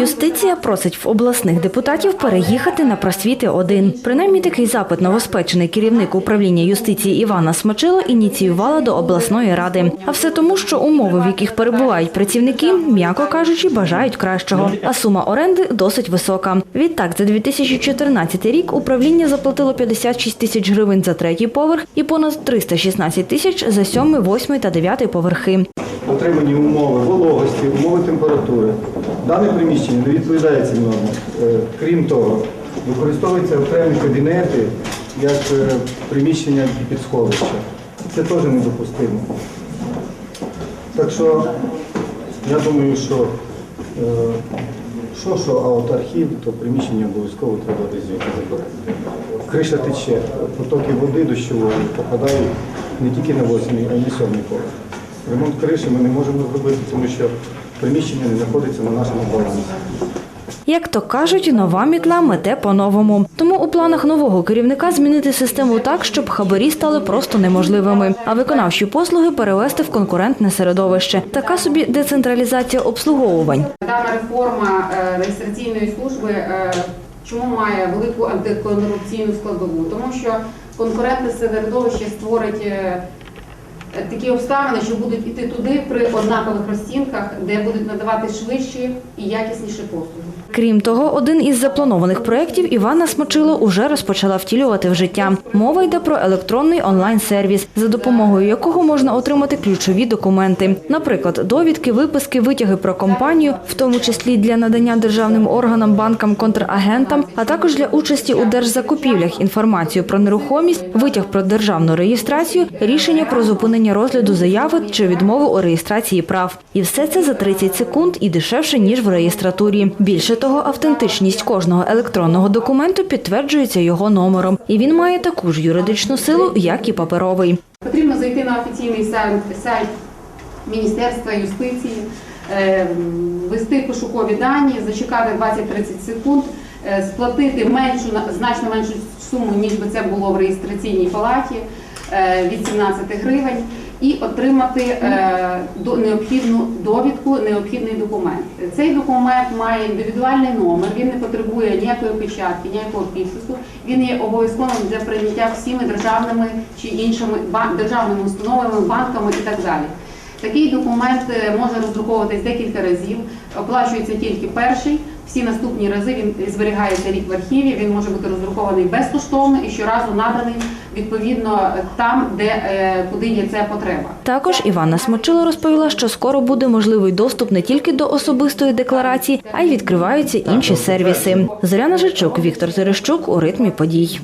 Юстиція просить в обласних депутатів переїхати на просвіти 1 Принаймні такий запит новоспечений керівник управління юстиції Івана Смачило ініціювала до обласної ради. А все тому, що умови, в яких перебувають працівники, м'яко кажучи, бажають кращого. А сума оренди досить висока. Відтак, за 2014 рік управління заплатило 56 тисяч гривень за третій поверх і понад 316 тисяч за сьомий, восьмий та дев'ятий поверхи. Отримані умови вологості, умови температури. Дане приміщення не відповідає цим нормам. Е, Крім того, використовуються окремі кабінети як е, приміщення під сховище. Це теж недопустимо. Так що я думаю, що е, що, що, а от архів, то приміщення обов'язково треба десь забирати. Криша тече, потоки води дощової попадають не тільки на восьмий, а й на сьомий поверх. Ремонт криші ми не можемо зробити, тому що приміщення не знаходиться на нашому балансі. Як то кажуть, нова мітла мете по-новому. Тому у планах нового керівника змінити систему так, щоб хабарі стали просто неможливими, а виконавчі послуги перевести в конкурентне середовище. Така собі децентралізація обслуговувань. Дана реформа е, реєстраційної служби е, чому має велику антикорупційну складову? Тому що конкурентне середовище створить е, такі обставини, що будуть іти туди при однакових розцінках, де будуть надавати швидші і якісніші послуги. Крім того, один із запланованих проєктів Івана Смачило уже розпочала втілювати в життя. Мова йде про електронний онлайн-сервіс, за допомогою якого можна отримати ключові документи, наприклад, довідки, виписки, витяги про компанію, в тому числі для надання державним органам, банкам, контрагентам, а також для участі у держзакупівлях, інформацію про нерухомість, витяг про державну реєстрацію, рішення про зупинення розгляду заяви чи відмову у реєстрації прав. І все це за 30 секунд і дешевше ніж в реєстратурі. Більше того, автентичність кожного електронного документу підтверджується його номером, і він має таку ж юридичну силу, як і паперовий. Потрібно зайти на офіційний сайт, Міністерства юстиції, е, ввести пошукові дані, зачекати 20-30 секунд, е, сплатити меншу, на- значно меншу суму, ніж би це було в реєстраційній палаті від 17 гривень, і отримати е, необхідну довідку, необхідний документ. Цей документ має індивідуальний номер, він не потребує ніякої печатки, ніякого підпису. Він є обов'язковим для прийняття всіми державними чи іншими державними установами, банками і так далі. Такий документ е, може роздруковуватись декілька разів, оплачується тільки перший. Всі наступні рази він зберігається рік в архіві. Він може бути роздрукований безкоштовно і щоразу наданий відповідно там, де е, куди є ця потреба. Також Івана Смочило розповіла, що скоро буде можливий доступ не тільки до особистої декларації, а й відкриваються інші сервіси. Зоряна Жичук, Віктор Терещук у ритмі подій.